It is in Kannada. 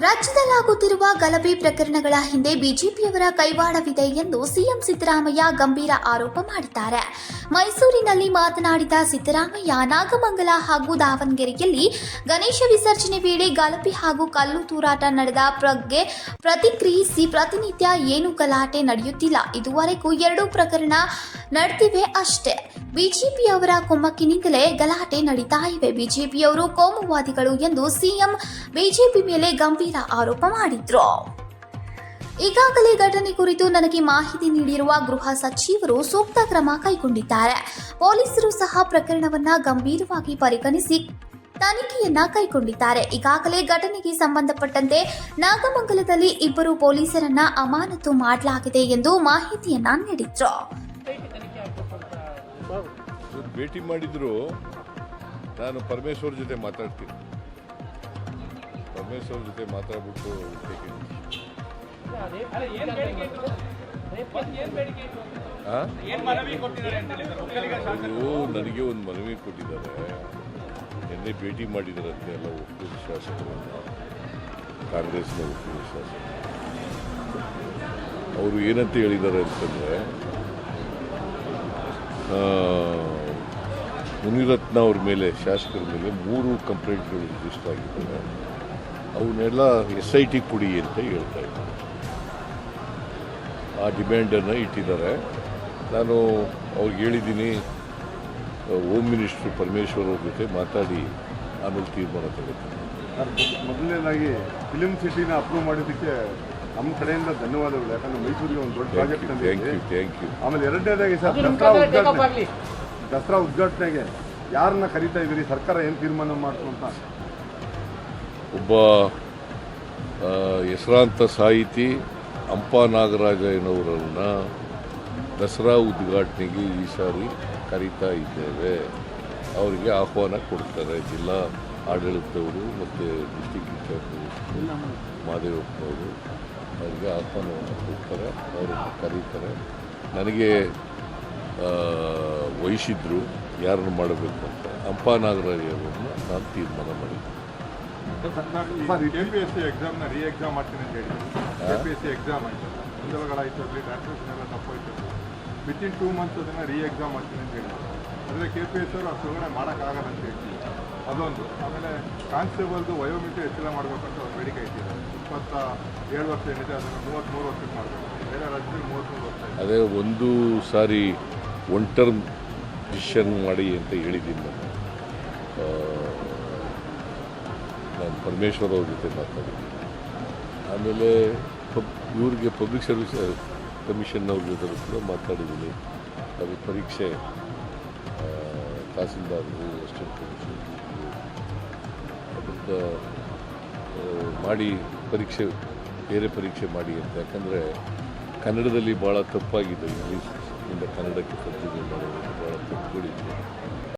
ರಾಜ್ಯದಲ್ಲಾಗುತ್ತಿರುವ ಗಲಭೆ ಪ್ರಕರಣಗಳ ಹಿಂದೆ ಬಿಜೆಪಿಯವರ ಕೈವಾಡವಿದೆ ಎಂದು ಸಿಎಂ ಸಿದ್ದರಾಮಯ್ಯ ಗಂಭೀರ ಆರೋಪ ಮಾಡಿದ್ದಾರೆ. ಮೈಸೂರಿನಲ್ಲಿ ಮಾತನಾಡಿದ ಸಿದ್ದರಾಮಯ್ಯ, ನಾಗಮಂಗಲ ಹಾಗೂ ದಾವಣಗೆರೆಯಲ್ಲಿ ಗಣೇಶ ವಿಸರ್ಜನೆ ವೇಳೆ ಗಲಭೆ ಹಾಗೂ ಕಲ್ಲು ತೂರಾಟ ನಡೆದ ಬಗ್ಗೆ ಪ್ರತಿಕ್ರಿಯಿಸಿ ಪ್ರತಿನಿತ್ಯ ಏನು ಗಲಾಟೆ ನಡೆಯುತ್ತಿಲ್ಲ. ಇದುವರೆಗೂ ಎರಡು ಪ್ರಕರಣ ನಡೆದಿವೆ ಅಷ್ಟೇ. ಬಿಜೆಪಿಯವರ ಕೊಮ್ಮಕ್ಕಿನಿಂದಲೇ ಗಲಾಟೆ ನಡೀತಾ ಇವೆ. ಬಿಜೆಪಿಯವರು ಕೋಮುವಾದಿಗಳು ಎಂದು ಸಿಎಂ, ಬಿಜೆಪಿ ಮೇಲೆ ಗಂಭೀರ ಆರೋಪ ಮಾಡಿದ್ರು. ಈಗಾಗಲೇ ಘಟನೆ ಕುರಿತು ನನಗೆ ಮಾಹಿತಿ ನೀಡಿರುವ ಗೃಹ ಸಚಿವರು ಸೂಕ್ತ ಕ್ರಮ ಕೈಗೊಂಡಿದ್ದಾರೆ. ಪೊಲೀಸರು ಸಹ ಪ್ರಕರಣವನ್ನ ಗಂಭೀರವಾಗಿ ಪರಿಗಣಿಸಿ ತನಿಖೆಯನ್ನ ಕೈಗೊಂಡಿದ್ದಾರೆ. ಈಗಾಗಲೇ ಘಟನೆಗೆ ಸಂಬಂಧಪಟ್ಟಂತೆ ನಾಗಮಂಗಲದಲ್ಲಿ ಇಬ್ಬರು ಪೊಲೀಸರನ್ನ ಅಮಾನತು ಮಾಡಲಾಗಿದೆ ಎಂದು ಮಾಹಿತಿಯನ್ನ ನೀಡಿದ್ರು. ಭೇಟಿ ಮಾಡಿದ್ರು. ನಾನು ಪರಮೇಶ್ವರ್ ಜೊತೆ ಮಾತಾಡ್ತೀನಿ. ಪರಮೇಶ್ವರ್ ಜೊತೆ ಮಾತಾಡ್ಬಿಟ್ಟು? ಅವರು ನನಗೆ ಒಂದು ಮನವಿ ಕೊಟ್ಟಿದ್ದಾರೆ. ನಿನ್ನೆ ಭೇಟಿ ಮಾಡಿದಾರಂತೆ ಎಲ್ಲ ಒಕ್ಕೂಟ ಶಾಸಕರನ್ನ ಕಾಂಗ್ರೆಸ್ನ ಒಕ್ಕೂಟ ಶಾಸಕರು. ಅವರು ಏನಂತ ಹೇಳಿದ್ದಾರೆ ಅಂತಂದರೆ ಮುನಿರತ್ನ ಅವ್ರ ಮೇಲೆ ಶಾಸಕರ ಮೇಲೆ ಮೂರು ಕಂಪ್ಲೇಂಟ್ಗಳು ರಿಜಿಸ್ಟರ್ ಆಗಿದ್ದಾವೆ. ಅವನ್ನೆಲ್ಲ ಎಸ್ ಐ ಟಿ ಕೊಡಿ ಅಂತ ಹೇಳ್ತಾ ಇದ್ದಾರೆ ಆ ಡಿಮ್ಯಾಂಡನ್ನು ಇಟ್ಟಿದ್ದಾರೆ. ನಾನು ಅವ್ರಿಗೆ ಹೇಳಿದ್ದೀನಿ ಹೋಮ್ ಮಿನಿಸ್ಟ್ರು ಪರಮೇಶ್ವರ್ ಅವ್ರ ಜೊತೆ ಮಾತಾಡಿ ಆಮೇಲೆ ತೀರ್ಮಾನ ತಗೋತೀನಿ. ಸರ್, ಮೊದಲನೇದಾಗಿ ಫಿಲಿಮ್ ಸಿಟಿನ ಅಪ್ರೂವ್ ಮಾಡಿದ್ದಕ್ಕೆ ನಮ್ಮ ಕಡೆಯಿಂದ ಧನ್ಯವಾದಗಳು. ಯಾಕಂದ್ರೆ ಮೈಸೂರಿಗೆ ಒಂದು ದೊಡ್ಡ project thank you thank you ಆಮೇಲೆ ಎರಡನೇದಾಗಿ ಸರ್ ದಸರಾ ಉದ್ಘಾಟನೆ. ದಸರಾ ಉದ್ಘಾಟನೆಗೆ ಯಾರನ್ನ ಕರಿತಾ ಇದ್ದೀರಿ? ಸರ್ಕಾರ ಏನು ತೀರ್ಮಾನ ಮಾಡ್ತು ಅಂತ? ಒಬ್ಬ ಹೆಸರಾಂತ ಸಾಹಿತಿ ಅಂಪ ನಾಗರಾಜಯ್ಯನವರನ್ನ ದಸರಾ ಉದ್ಘಾಟನೆಗೆ ಈ ಸಾರಿ ಕರೀತಾ ಇದ್ದೇವೆ. ಅವರಿಗೆ ಆಹ್ವಾನ ಕೊಡ್ತಾರೆ ಜಿಲ್ಲಾ ಆಡಳಿತವರು ಮತ್ತು ಡಿಸ್ಟಿಕ್ ಇನ್ಚಾರ್ಜ್ ಮಾದೇವಪ್ಪನವರು ಅವರಿಗೆ ಆಹ್ವಾನವನ್ನು ಕೊಡ್ತಾರೆ, ಅವರನ್ನು ಕರೀತಾರೆ. ನನಗೆ ವಹಿಸಿದ್ರು, ಯಾರನ್ನು ಮಾಡಬೇಕು ಅಂತ. ಹಂಪ ನಾಗರಾಜ್ ಅವರನ್ನು ನಾನು ತೀರ್ಮಾನ ಮಾಡಿದ್ದೆ. Sir M P S C ಎಕ್ಸಾಮ್ನ re exam ಮಾಡ್ತೀನಿ ಅಂತ ಹೇಳಿ M P S C exam ಆಯಿತು. ಮುಂದೆಗಳಾಯಿತು ಅಲ್ಲಿ ಟ್ರಾನ್ಸ್ಲೇಷನ್ ಎಲ್ಲ ತಪ್ಪೋಯ್ತು. ವಿತ್ ಇನ್ ಟೂ ಮಂತ್ಸ್ ಅದನ್ನು ರೀ ಎಕ್ಸಾಮ್ ಮಾಡ್ತೀನಿ ಅಂತ ಹೇಳಿ ಅಂದರೆ ಕೆ ಪಿ ಎಸ್ ಅವರು ಅಷ್ಟೊಳಗಡೆ ಮಾಡೋಕ್ಕಾಗಲ್ಲ ಅಂತ ಹೇಳ್ತೀವಿ ಅದೊಂದು. ಆಮೇಲೆ ಕಾನ್ಸ್ಟೇಬಲ್ದು ವಯೋಮಿತಿ ಹೆಚ್ಚಳ ಮಾಡಬೇಕಂತ ಒಂದು ಬೇಡಿಕೆ ಇಟ್ಟಿದ್ದಾರೆ ಇಪ್ಪತ್ತ ಏಳು ವರ್ಷ ಏನಿದೆ ಅದನ್ನು ಮೂವತ್ತ್ಮೂರು ವರ್ಷಕ್ಕೆ ಮಾಡಬೇಕು. ಬೇರೆ ರಾಜ್ಯದಲ್ಲಿ ಮೂವತ್ತ್ಮೂರು ವರ್ಷ ಅದೇ ಒಂದು ಸಾರಿ ಒನ್ ಟರ್ಮ್ ಡಿಸಿಷನ್ ಮಾಡಿ ಅಂತ ಹೇಳಿದ್ದೀನಿ ನಾನು. ನಾನು ಪರಮೇಶ್ವರ್ ಅವ್ರ ಜೊತೆ ಮಾತಾಡಿದ್ದೀನಿ ಆಮೇಲೆ ಪಬ್, ಇವ್ರಿಗೆ ಪಬ್ಲಿಕ್ ಸರ್ವಿಸ್ ಕಮಿಷನ್ನವ್ರ ಜೊತೆ ಕೂಡ ಮಾತಾಡಿದ್ದೀನಿ. ಅದು ಪರೀಕ್ಷೆ ತಹಸೀಲ್ದಾರರು ಅಸಿಸ್ಟೆಂಟ್ ಕಮಿಷನ್ ಅದರಿಂದ ಮಾಡಿ ಪರೀಕ್ಷೆ, ಬೇರೆ ಪರೀಕ್ಷೆ ಮಾಡಿ ಅಂತ. ಯಾಕಂದರೆ ಕನ್ನಡದಲ್ಲಿ ಭಾಳ ತಪ್ಪಾಗಿದೆ. ಇಂಗ್ಲೀಷ್ ಇಂದ ಕನ್ನಡಕ್ಕೆ ತರ್ಜುಮೆ ಮಾಡೋದು ಭಾಳ ತಪ್ಪುಗಳಿದೆ